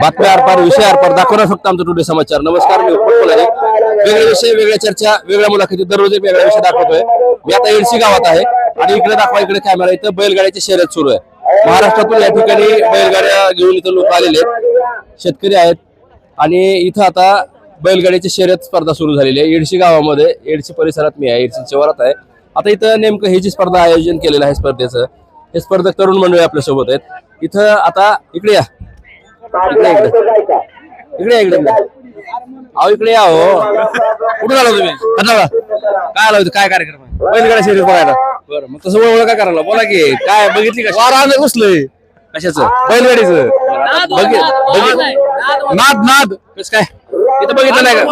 बातम्या आरपार विषय आरपार दाखवणार फक्त आमचं टुडे समाचार. नमस्कार मी उपमन आहे. वेगळे विषय वेगळ्या चर्चा वेगळ्या मुलाखती दररोज एक वेगळा विषय दाखवतोय. मी आता एडसी गावात आहे आणि इकडे दाखवा इकडे कॅमेरा इथं बैलगाड्याची शर्यत सुरू आहे. महाराष्ट्रातून या ठिकाणी बैलगाड्या घेऊन इथं लोक आलेले आहेत. शेतकरी आहेत. आणि इथं आता बैलगाडीची शर्यत स्पर्धा सुरू झालेली आहे. एडशी गावामध्ये एडशी परिसरात मी आहे एडशी शिवारात आहे. आता इथं नेमकं ही जी स्पर्धा आयोजन केलेलं आहे स्पर्धेचं हे स्पर्धक तरुण मंडळी आपल्यासोबत आहेत. इथं आता इकडे या. इकडे इकडे. अहो इकडे या हो. कुठून आला तुम्ही? कन्नाडा काय आला होतं? काय कार्यक्रम आहे? बैलगाडा शर्यत बघायला. बरं मग तसं ओळख काय करायला. बोला की काय बघितली का वारा घुसलंय. कशाचं? बैलगाडीचं? बघित बघित- नाद नाद कसं काय? इथं बघितलं नाही का?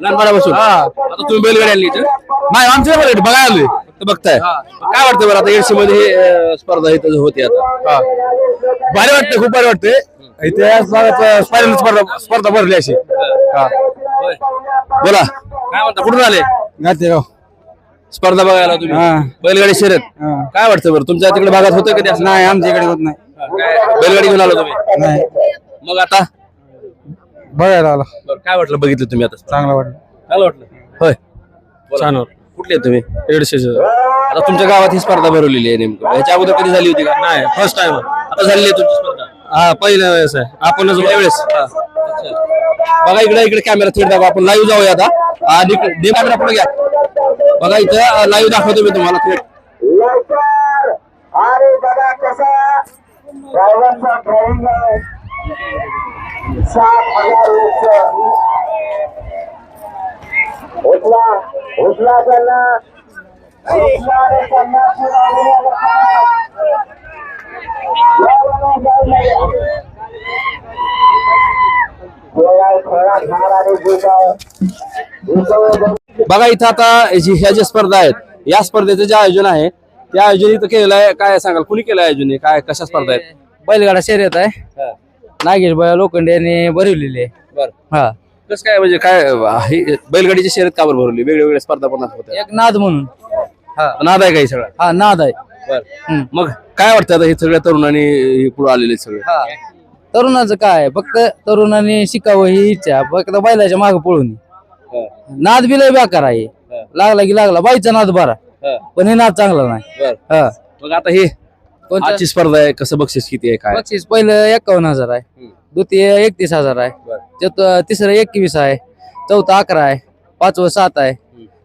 लहानपणापासून. आता तुम्ही बैलगाडी आणली इथं. नाही आमच्या बैलगाडी बघायला आलोय. फक्त बघताय. काय वाटतं बरं आता एडशी मध्ये ही, अं, स्पर्धा इथं होती आता? भारी वाटते खूप भारी वाटते इथे स्पर्धा स्पर्धा भरली अशी. बोला. काय म्हणता कुठून आले? गातेगाव. स्पर्धा बघायला तुम्ही? हा. बैलगाडी शर्यत. हा. काय वाटतं बरं? तुमच्या तिकडे भागात होतं कधी असं नाही आमच्या इकडे होत नाही? बैलगाडी घेऊन आलो तुम्ही? नाही. मग आता? बघायला आला. बरं, काय वाटलं बघितलं तुम्ही आता? चांगला वाटलं. चांगलं वाटलं? होय. छान कुठले आहेत तुम्ही? दीडशे आता तुमच्या गावात ही स्पर्धा भरवलेली आहे नेमकं. याच्या अगोदर कधी झाली होती का? नाही फर्स्ट टाइम आता झालेली आहे तुमची स्पर्धा. हा पहिल्या वेळेस आहे. आपणच पहिल्या वेळेस? हा. अच्छा. बघा इकडे इकडे कॅमेरा थेट दाखवा. आपण लाईव्ह जाऊया आता. आणि इकडे कॅमेरा पुढे घ्या. बघा इथं लाईव्ह दाखवतो मी तुम्हाला थेट. लवकर. अरे बघा कसा? ड्रायव्हरचा ड्रायव्हिंग आहे. सात हजार रुपये उचला उचला त्यांना. बघा इथं आता ह्या ज्या स्पर्धा आहेत या स्पर्धेचं जे आयोजन आहे त्या आयोजन इथं केलेलं आहे. काय सांगाल? कुणी केलं आयोजन काय कशा स्पर्धा आहेत? बैलगाडा शर्यत आहे. नागेश बाया लोखंडे यांनी भरवलेली आहे. बरं. हा. कसं काय म्हणजे काय ही बैलगाडीची शर्यत का बरं भरवली? वेगळ्या वेगळ्या स्पर्धा पण होत्या एक नाद म्हणून. हा. नाद आहे काही सगळा? हा नाद आहे. बरं. मग काय वाटतं आता हे सगळ्या तरुणांनी पुढे आलेले सगळे? हा. तरुणाचं काय फक्त तरुणांनी शिकावं ही इच्छा फक्त बैलाच्या मागे पळून. नाद बी लय बेकार आहे. लागला की लागला. बाईचा नाद बरा. पण हे नाद चांगला नाही. बरं. हा. मग आता हे कोणतं? आजची स्पर्धा आहे कसं बक्षीस किती आहे काय? बक्षीस पहिलं एकावन्न हजार आहे हम्म. द्वितीय एकतीस हजार आहे बरं. चौथं तिसरं एकवीस आहे चौथं अकरा आहे पाचवं सात आहे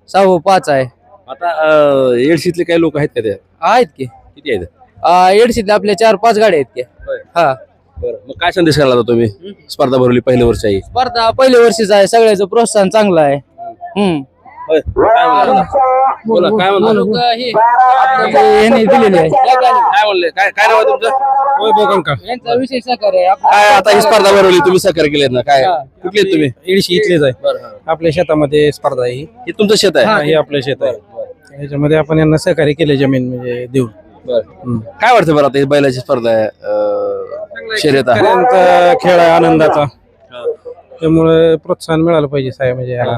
सहावं पाच आहे. आता अं, येडशीतले काही लोक आहेत का ते आहेत की. किती आहेत? आ, एडशीतल्या आपल्या चार पाच गाड्या आहेत की. हा. बरं. मग काय संदेश करायला आता तुम्ही? स्पर्धा भरवली पहिल्या वर्षी आहे स्पर्धा पहिल्या वर्षीच आहे सगळ्याचं प्रोत्साहन चांगलं आहे. हम्म. होय. काय म्हणता? बोला काय म्हणता? लोक हे? आपल्याला ह्यांनी दिलेली आहे. काय म्हणले? काय काय नाव आहे तुमचं? वैभव कंका यांचा विषय साकार आहे. आपला- काय आता ही स्पर्धा भरवली तुम्ही सहकार्य केलेत ना? काय? कुठले आहेत तुम्ही? इडशी इथलेच आहे. आपल्या शेतामध्ये स्पर्धा आहे ही. हे तुमचं शेत आहे? हे आपलं शेत आहे. ह्याच्यामध्ये आपण यांना सहकार्य केले जमीन म्हणजे देऊन. काय वाटतं बरं आता ही बैलाची स्पर्धा आहे अं, शर्यत आहे? शेतकऱ्यांचा खेळ आहे आनंदाचा. त्यामुळे प्रोत्साहन मिळालं पाहिजे साहेब म्हणजे याला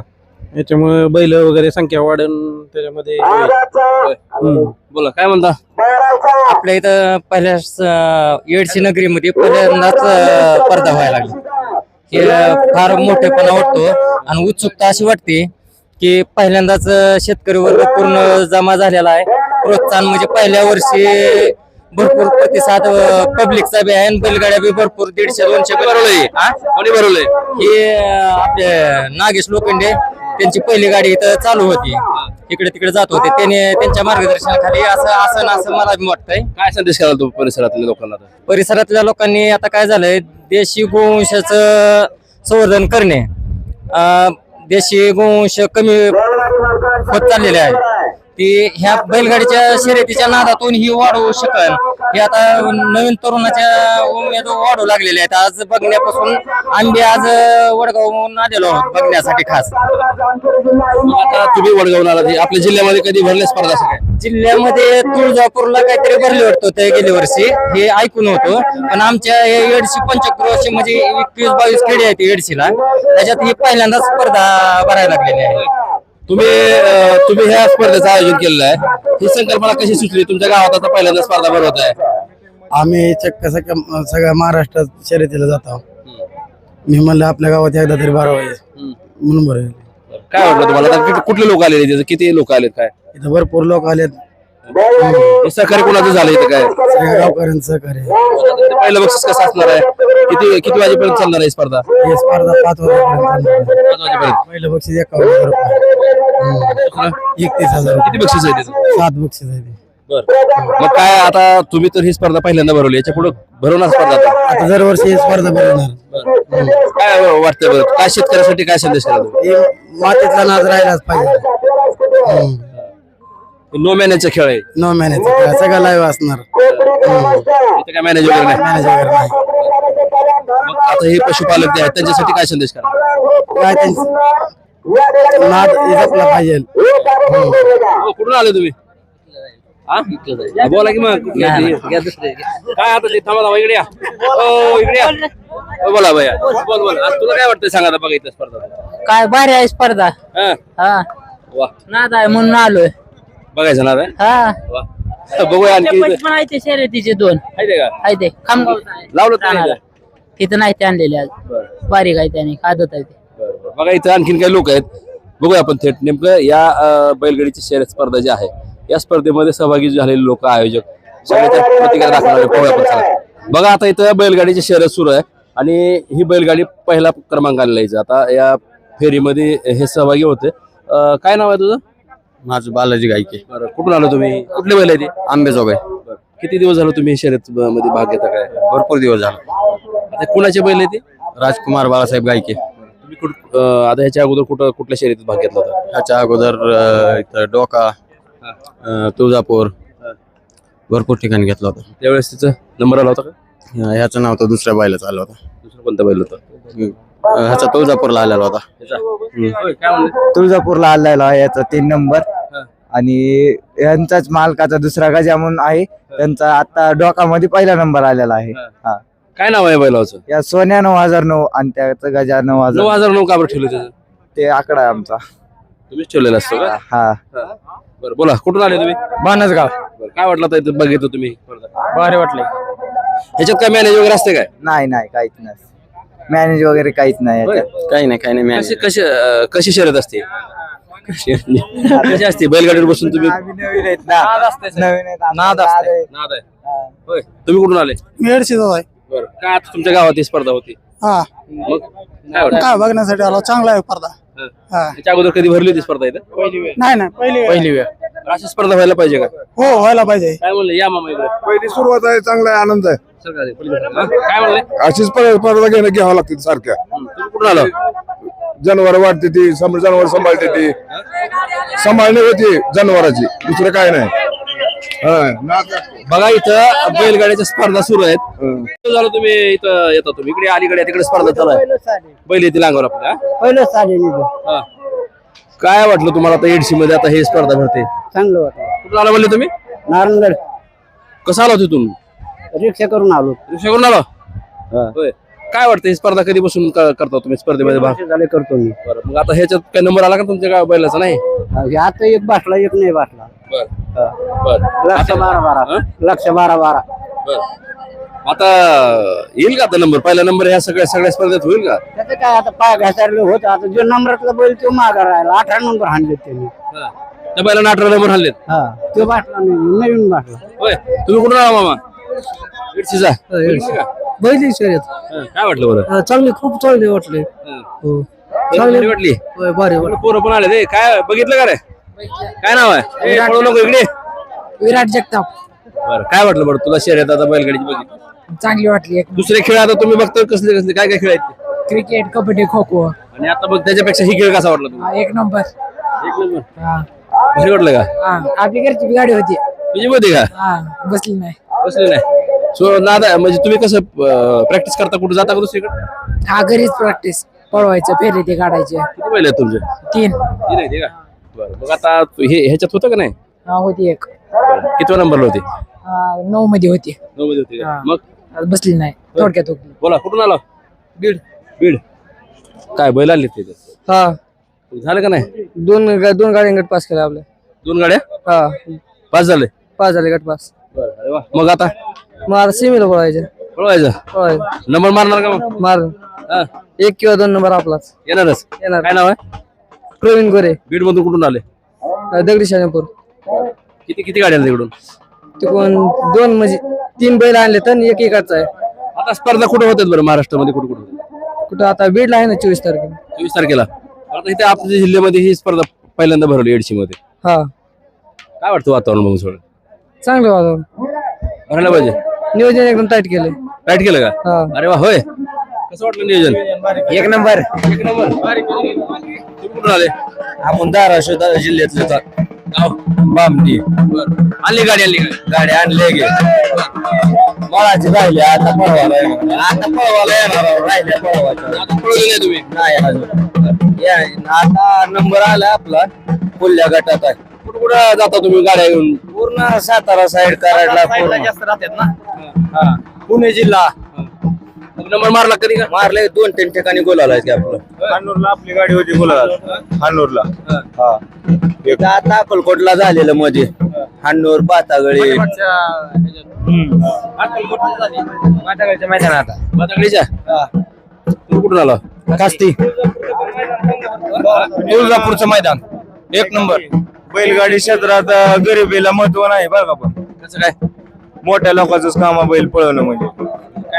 याच्यामुळे बैल वगैरे संख्या वाढून त्याच्यामध्ये हम्म. बोला काय म्हणता? आपल्या इथं पहिल्या येडशी नगरीमध्ये पहिल्यांदाच अं, स्पर्धा व्हायला लागली. हे अं, फार मोठेपणा वाटतो. आणि उत्सुकता अशी वाटते की पहिल्यांदाच अं, शेतकरी वर्ग पूर्ण जमा झालेला आहे. प्रोत्साहन म्हणजे पहिल्या वर्षी भरपूर प्रतिसाद पब्लिकचा बी आहे आणि बैलगाड्या बी भरपूर दीडशे दोनशे भरवलंय. हा? कोणी भरवलंय. हे अं, आपले नागेश लोखंडे त्यांची पहिली गाडी इथं चालू होती. इकडे तिकडे जात होते. त्याने त्यांच्या मार्गदर्शनाखाली असं असं ना असं मला बी वाटतंय. काय संदेश कराल तुम्ही परिसरातल्या लोकांना आता? परिसरातल्या लोकांनी आता काय झालंय? देशी गोवंशाचं संवर्धन करणे अं, देशी गोवंश कमी होत चाललेले आहे. ती ह्या बैलगाडीच्या शर्यतीच्या नादातून ही वाढवू शकल हे आता नवीन तरुणाच्या उमेद वाढू लागलेले आहेत. आज बघण्यापासून आम्ही आज वडगावहून आलेलो आहोत बघण्यासाठी खास. आता तुम्ही वडगावून आला आपल्या जिल्ह्यामध्ये कधी भरल्या स्पर्धा असं काय? जिल्ह्यामध्ये तुळजापूरला काहीतरी भरले वाटतं ते गेल्या वर्षी. हे ऐकून होतो. पण आमच्या हे एडशी पंचक्रोश म्हणजे एकवीस बावीस खेडे आहेत एडशीला. त्याच्यात ही पहिल्यांदाच स्पर्धा भरायला लागलेली आहे. तुम्ही तुम्ही ह्या स्पर्धेचं आयोजन केलेलं आहे. ही संकल्पना कशी सुचली तुमच्या गावात आता पहिल्यांदा स्पर्धा भरवत आहे. आम्ही चक्क सगळ्या सगळ्या महाराष्ट्रात शर्यतीला जातो मी म्हणलं आपल्या गावात एकदा तरी बारा वाजे. म्हणून बरं काय वाटलं तुम्हाला? आता किती- कुठले लोक आलेले त्याचं किती लोक आलेत काय? इथं भरपूर लोक आलेत. हे सहकार्य कोणाचं झालं इथं काय? सगळ्या गावकऱ्यांचं सहकार्य. पहिलं बक्षीस कसं असणार आहे? किती किती वाजेपर्यंत चालणार आहे ही स्पर्धा? ही स्पर्धा पाच वाजेपर्यंत चालणार आहे. पाच वाजेपर्यंत. पहिलं बक्षीस एकावन्न हजार रुपये. एकतीस हजार. किती बक्षीस आहे त्याचं? सात बक्षीस आहे ते. बरं. मग काय आता तुम्ही तर ही स्पर्धा पहिल्यांदा भरवली याच्यापुढे भरवणार स्पर्धा आता? आता दरवर्षी ही स्पर्धा भरवणार. काय वाटतंय बरं? काय शेतकऱ्यासाठी काय संदेश करा हे मातीतला नाच राहिलाच पाहिजे. नो मॅनेजचा खेळ आहे. नऊ महिन्याचा खेळ सगळं लाईव्ह असणार. इथं काय मॅनेज वगैरे नाही? मॅनेज वगैरे नाही. मग आता हे पशुपालक जे आहेत त्यांच्यासाठी काय संदेश करा काय त्यांचं नाद हे जपला पाहिजे. कुठून आले तुम्ही? हा? बोला की मग कुठले ते? काय आता ते थांबा थांबा इकडे या. हो इकडे या. हो, बोला भैया बोल बोल आज तुला काय वाटतंय सांगा आता बघा इथं स्पर्धा. काय भारी आहे स्पर्धा. हा? हा. वा. नाद आहे म्हणून आलोय. बघायचं ना रे? हा. वा. बघूया आणखी पण इथं. पण आहे ते शर्यतीचे दोन. आहे ते का? आहे ते. खामगावचं आहे. लावलं तर. नाही तिथं नाही ते आणलेले आज. बरं. बारीक आहे त्याने आदत आहे ते. बघा इथं आणखीन काही लोक आहेत. बघूया आपण थेट. नेमकं या बैलगाडीची शर्यत स्पर्धा जी आहे या स्पर्धेमध्ये सहभागी झालेले लोक आयोजक सगळ्याच्या प्रतिक्रिया दाखवणारे पाहूया आपण चला. बघा आता इथं बैलगाडीची शर्यत सुरू आहे आणि ही बैलगाडी पहिला क्रमांक इथं. आता या फेरीमध्ये हे सहभागी होते. अं, काय नाव आहे तुझं? माझं बालाजी गायके. बरं कुठून आलो तुम्ही? कुठले बैल आहे ते? आंबेजोगाई बरं. किती दिवस झालं तुम्ही शर्यत मध्ये भाग घेता काय? भरपूर दिवस झाला. आता कुणाचे बैल आहे ते? राजकुमार बाळासाहेब गायके. तुम्ही कुठ अं, आता ह्याच्या अगोदर कुठं कुठल्या शर्यतीत भाग घेतला होता? ह्याच्या अगोदर अं, इथं डोका अं, तुळजापूर भरपूर ठिकाणी घेतला होता. त्यावेळेस तिचा नंबर आला होता का? अं, ह्याचं नाव तर दुसऱ्या बायलाच आलं होतं. दुसरा कोणता बैल होता? अं, ह्याचा तुळजापूरला आलेला होता. ह्याचा? होय, काय म्हणले? तुळजापूरला आलेला आहे याचा तीन नंबर. हा. आणि यांचाच मालकाचा दुसरा गजा म्हणून आहे त्यांचा आता डोकामध्ये पहिला नंबर आलेला आहे. हा. हा. काय नाव आहे बैलाचं? या सोन्या नऊ हजार नऊ आणि त्याचा गजा नऊ नऊ हजार हजार नऊ का बरं ठेवलं त्याचं? ते आकडा आहे आमचा. तुम्हीच ठेवलेला असतो का? हा. बरं बोला कुठून आले तुम्ही? मानसगाव बरं काय वाटलं इथं बघितलं तुम्ही? स्पर्धा? भारी वाटले ह्याच्यात काय मॅनेज वगैरे असते काय? नाही नाही काहीच नाही. मॅनेज वगैरे काहीच नाही याच्यात. काही नाही काही नाही कशी कशी अं, कशी शर्यत असते? कशी असते? बैलगाडीवर बसून तुम्ही? आम्ही नवीन आहेत ना. नवीन आहेत नाद नाद आहे. नाद आहे. होय. तुम्ही कुठून आले? आहे. बरं. काय आता तुमच्या गावात ही स्पर्धा होती? हा. मग काय वाटतं? काय बघण्यासाठी आलो चांगला आहे स्पर्धा. हं. हा. त्याच्या अगोदर कधी भरली होती स्पर्धा इथं? नाही नाही पहिली पहिली वेळ. अशी स्पर्धा व्हायला पाहिजे का? हो व्हायला पाहिजे. काय म्हणले? या मामा इकडे. पहिली सुरुवात आहे चांगला आहे आनंद आहे. सरकार काय म्हणले? अशीच स्पर्धा स्पर्धा घेणं घ्यावं लागते सारख्या. तुम्ही कुठून आलो? जनावर वाढते ती जनावर सांभाळते ती. सांभाळणे होती जनावराची दुसरं काय नाही. हा, बघा इथं बैलगाड्याच्या स्पर्धा सुरू आहेत. किती झालं तुम्ही इथं येता तुम्ही? इकडे अलीकडे या, तिकडे स्पर्धा चालू आहे. बैल येतील अंगावर आपल्या. हा? पहिलं चालेल हा. काय वाटलं तुम्हाला आता एडशी मध्ये आता हे स्पर्धा भरते? चांगलं वाटलं. कुठून आला म्हणले तुम्ही? नारायणगड कसं आला तिथून रिक्षा करून आलो. रिक्षा करून आला? होय. काय वाटतं ही स्पर्धा कधीपासून क- करता तुम्ही स्पर्धेमध्ये भाग? झाले करतो मी. बरं मग आता ह्याच्यात काय नंबर आला का तुमच्या गाव बैलाचा? नाही? आता एक बाटला एक नाही बाटला बर. बर. लक्ष बारा बारा. हं? लक्ष बारा बारा. बर. आता येईल का आता नंबर पहिला नंबर ह्या सगळ्या सगळ्या स्पर्धेत होईल का? त्याचं काय आता पाय घासारले होत. आता जो नंबरातला बैल तो मागा राहिला. अठरा नंबर हाणले त्यांनी. हा. त्या बैलांना अठरा नंबर हल्लेत हा. तो बाटला नाही. नवीन बाटला. होय. तुम्ही कुठून आला मामा? इडशीचा का? बैली शर्यत हा, काय वाटलं बरं? चांगले खूप चांगले वाटले. हा. हो. बरी वाटली. बरे पोरं पण आले ते काय बघितलं का रे? काय नाव आहे? ए, पळू नको इकडे. विराट जगताप. बरं काय वाटलं बरं तुला शर्यत आता बैलगाडीची बघितली? चांगली वाटली एक. दुसरे खेळ आता तुम्ही बघता कसले कसले काय काय खेळ आहेत ते? क्रिकेट कबड्डी खो खो. आणि आता बघ त्याच्यापेक्षा ही खेळ कसा वाटला तुम्हाला एक नंबर. एक नंबर. हा. भारी वाटलं का? हा आपली घरची गाडी होती. तुझी मध्ये का? हा बसली नाही. बसले नाही. सो नादा म्हणजे तुम्ही कसं प्रॅक्टिस करता कुठे जाता का दुसरीकडे? हा घरीच प्रॅक्टिस पळवायचं फेरे ते काढायचे. किती बैल आहेत तुमचे? तीन. तीन आहेत हे का? बरं मग आता तू हे ह्याच्यात होतं का नाही? हा होती एक. बरं कितव्या नंबरला होती? नऊ मध्ये होती. नऊ मध्ये होती का? हा. मग? आज बसली नाही. थोडक्यात बोला कुठून आला? बीड. बीड. काय बैल आले तिथे हा. झालं का नाही? दोन दोन गाड्या गट पास केला आपल्या दोन गाड्या? हा. पाच झाले? पाच झाले गट पास. बरं अरे वा. मग आता? मग आता सिमीला पळवायचं. पळवायचं? नंबर मारणार का मग? मार. हा. एक किंवा दोन नंबर आपलाच. येणारच. येणार. काय नाव आहे? प्रवीण गोरे. बीड मधून कुठून आले? दगडी शाजापूर किती किती गाड्या आल्या तिकडून? ते कोण दोन म्हणजे तीन बैल आणले तर एक एकाचा आहे. आता स्पर्धा कुठे होतात बरं महाराष्ट्रामध्ये कुठे कुठे? कुठं आता बीडला आहे ना चोवीस तारखेला. चोवीस तारखेला. आता इथे आपल्या जिल्ह्यामध्ये ही स्पर्धा पहिल्यांदा भरवली एडशी मध्ये हा. काय वाटतं वातावरण बघून थोडं चांगलं वातावरण. भरायला पाहिजे. नियोजन एकदम टाईट केलंय. राईट केलं का? हा. अरे वा होय. कसं वाटलं नियोजन? एक नंबर. एक नंबर. कुठून आले? आपण धाराशिव दा- जिल्ह्यातले ता- गाव? बामणी आणली गाडी आणली गाडी. गाडी आणले गे मळाची राहिली आता पळवाला येणार. आता पळवाला येणार. आहोत, राहिल्या पळवाच्या आता पळवली नाही तुम्ही नाही अजून. या, आता नंबर आला आपला. पुढल्या गटात आहे. कुठं कुठं जाता तुम्ही गाड्या घेऊन? पूर्ण सातारा साईड कराडला पूर्ण. हा. पुणे जिल्हा. नंबर मारला कधी का? मारले दोन तीन ठिकाणी बोलायला की आपलं. हानूरला आपली गाडी होती बोला हानूरला हा. आता अक्कलकोटला झालेलं मध्ये हानूर बातागळी मैदान आता कुठून आला? कास्ती. तुळजापूरचं मैदान. एक नंबर. बैलगाडी क्षेत्रात गरिबीला महत्त्व नाही बरं का पण. कसं काय? मोठ्या लोकांचंच काम आहे बैल पळवणं म्हणजे.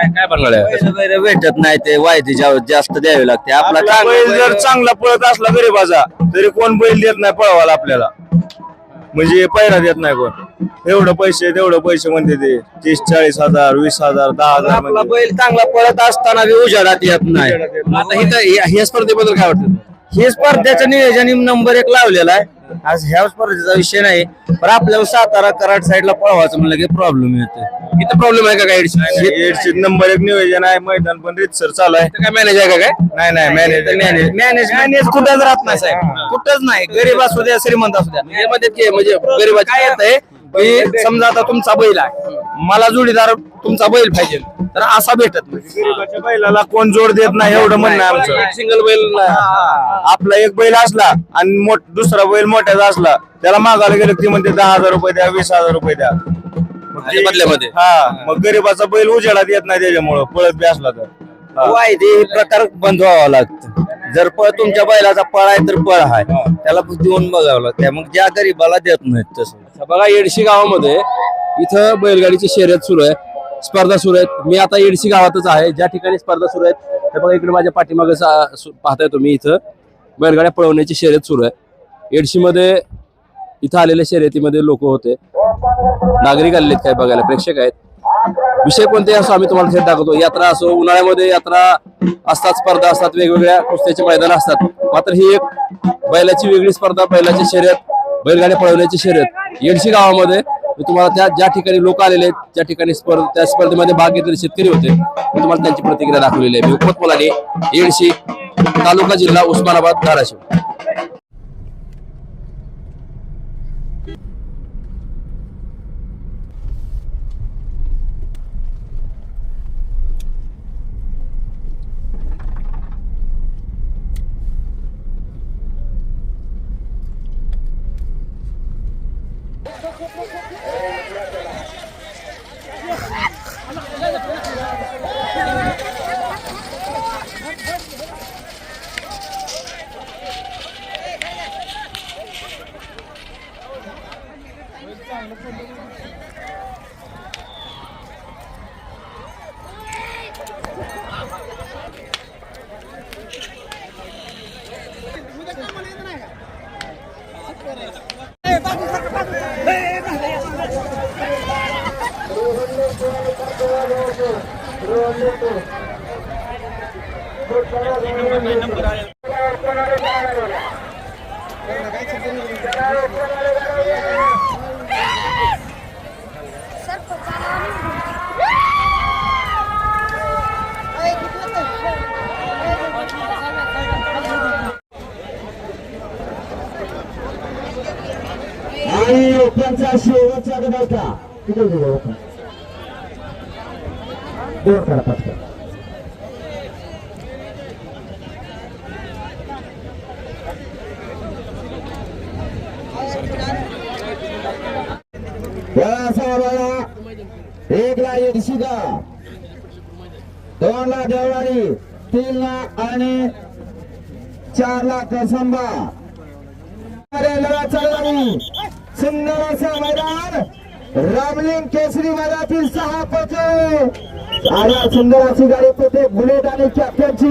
काय आहे भेटत नाही ते वायदी जा- जास्त द्यावे लागते. आपला आपला चांगला बैल जर बैल- चांगला पळत असला गरीबाचा तरी कोण बैल देत नाही पळवायला आपल्याला. म्हणजे पैरा देत नाही कोण. एवढं पैसे तेवढं पैसे म्हणते ते. तीस चाळीस हजार वीस हजार दहा हजार आपला म्हणते. बैल चांगला पळत असताना बी उजाडात येत नाही. आता इथं ह्या स्पर्धेबद्दल काय वाटतं? हे स्पर्धेचं नियोजन नंबर एक लावलेला आहे. आज ह्या स्पर्धेचा विषय नाही पण आपल्याला सातारा कराड साईडला पळवायचं म्हणलं की प्रॉब्लेम येतोय. इथं प्रॉब्लेम आहे का काय एडशी एडशी नंबर एक नियोजन आहे मैदान पण रितसर चालू आहे. काय मॅनेज आहे का काय? नाही नाही मॅनेज मॅनेज मॅनेज मॅनेज कुठंच राहत नाही साहेब. कुठंच नाही. गरीब असू द्या श्रीमंत असू द्या. हे मध्ये की म्हणजे गरीबाची काय येतंय की समजा आता तुमचा बैल आहे. मला जोडीदार तुमचा बैल पाहिजे. तर असा भेटत नाही. गरीबाच्या बैलाला कोण जोड देत नाही एवढं म्हणणं आहे आमचं. सिंगल बैल आपला एक बैल असला आणि मोठ दुसरा बैल मोठ्याचा असला त्याला मागायला गेलं की म्हणते दहा हजार रुपये द्या वीस हजार रुपये द्या. मग बदल्यामध्ये? हा मग गरीबाचा बैल उजेडात येत नाही त्याच्यामुळं पळत बी असला तर. हा. वायदे हे प्रकार बंद व्हावा लागतं. जर पळ तुमच्या बैलाचा पळ आहे तर पळ आहे. त्याला देऊन बघावं लागतं. मग ज्या गरीबाला देत नाहीत तसं. बघा येडशी गावामध्ये इथं बैलगाडीची शर्यत सुरू आहे. स्पर्धा सुरू आहेत. मी आता येडशी गावातच आहे. ज्या ठिकाणी स्पर्धा सुरू आहेत हे बघा इकडे माझ्या पाठीमागे पाहताय तुम्ही इथं. बैलगाड्या पळवण्याची शर्यत सुरू आहे. येडशीमध्ये इथं आलेल्या शर्यतीमध्ये लोक होते. नागरिक आलेले काय बघायला. प्रेक्षक आहेत. विषय कोणते असो आम्ही तुम्हाला थेट दाखवतो. यात्रा असो उन्हाळ्यामध्ये यात्रा असतात स्पर्धा असतात वेगवेगळ्या कुस्त्याचे मैदान असतात. मात्र ही एक बैलाची वेगळी स्पर्धा बैलाची शर्यत. बैलगाड्या पळवण्याची शर्यत. येडशी गावामध्ये मी तुम्हाला त्या ज्या ठिकाणी लोक आलेले आहेत ज्या ठिकाणी स्पर्धा त्या स्पर्धेमध्ये भाग घेतलेले शेतकरी होते मी तुम्हाला त्यांची प्रतिक्रिया दाखवलेली आहे. मी उपमत मुलाने येडशी तालुका जिल्हा उस्मानाबाद धाराशिव आणि त्यांचा शेवटचा गडाचा किती दिवस दोन करा पाच एक ला एक दोन ला देवळारी तीन लाख आणि चार लाख संभा अरे लढा चालू सुंदर असं मैदान रामलिंग केसरी मैदानातील सहा पचे आणि सुंदर अशी गाडी पळते बुलेट आणि कॅप्टनची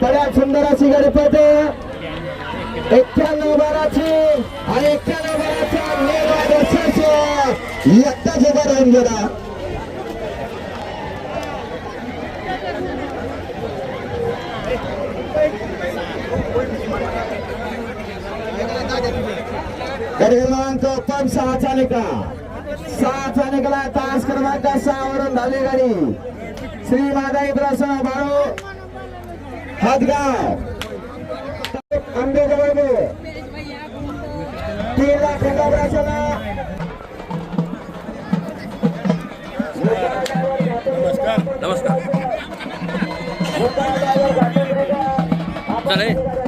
बऱ्याच सुंदर अशी गाडी पळते एक्क्याण्णव बाराची आणि एक्क्याण्णव बाराच्या एकटाच उभा राहून गेला. क्रमांक पण सहाचा निका सहाचा निघाला तास क्रमांक सहा वरून धावली गाडी. श्री मादाई प्रसन्न बाळू हदगाव आंबेजवळ तीन लाख प्रसन्न नमस्कार. चालेल आंबेजवळ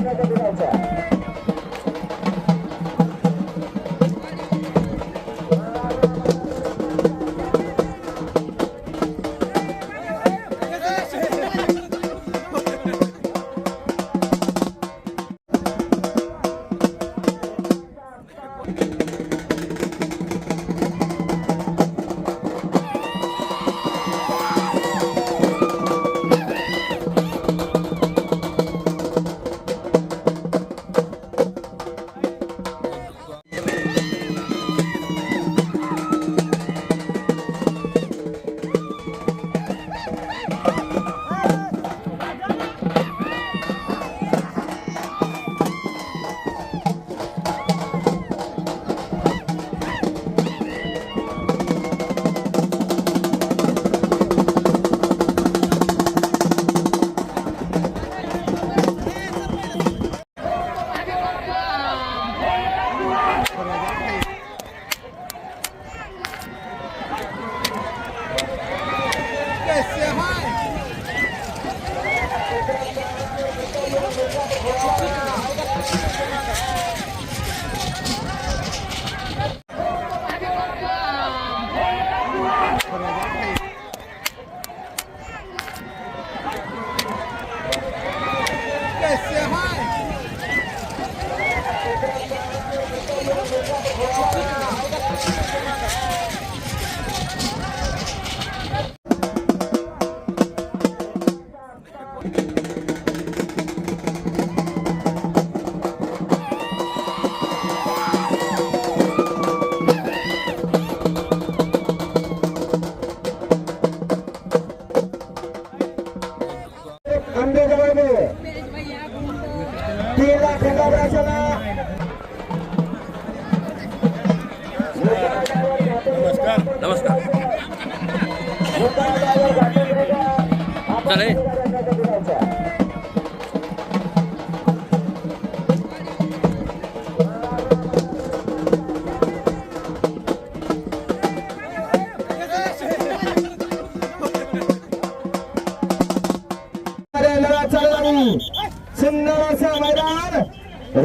सुंदर मैदान.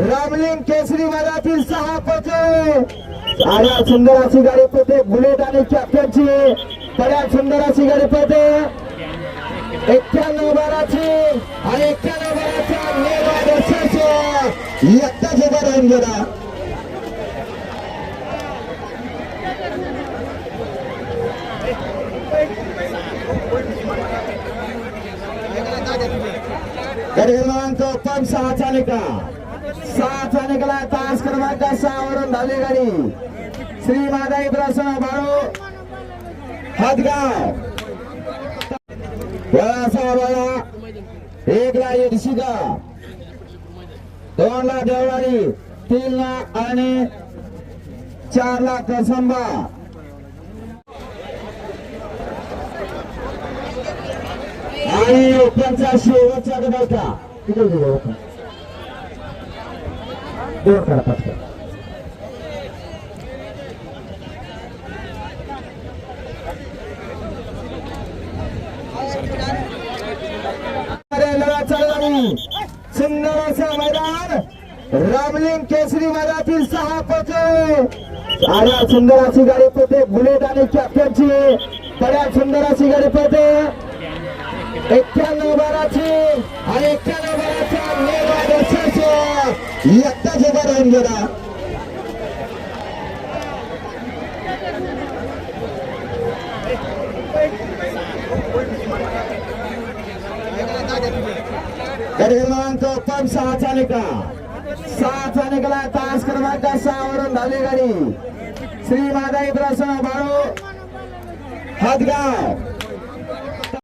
रामलिंग केसरी मैदानातील सहा पचे आणि सुंदर अशी गाडी पडते. बुलेट आणि कॅप्टनची बऱ्याच सुंदर अशी गाडी पडते. एक्क्याण्णव बाराची. आणि एक्क्याण्णव बाराच्या निर्वाद वर्षाचे एकटाच उभा राहून गेला क्रमांक पण सहाचा निका सहाचा निघाला तास क्रमांक सहा वरून धावली गाडी. श्री मादाई प्रसन्न बाळू हदगाव. बळा सहा बळा एक ला शिका देवळारी तीन आणि चारला कसंबा. आणि त्यांचा शेवटचा गट होता तिकडे गेलो दोन करा. पटकन अरे सुंदर असं मैदान रामलिंग केसरी मैदानातील सहा पचे आणि सुंदर अशी गाडी पळते बुलेट आणि कॅप्टनची बऱ्याच सुंदर अशी गाडी पळते एक्क्याण्णव बाराची आणि एक्क्याण्णव बलाच्या एकटाच उभा राहून गेला. क्रमांक पण सहाचा सहाचा तास क्रमांक सहा वरून धावली गाडी. श्री माता प्रसन्न बाळू हातगाव.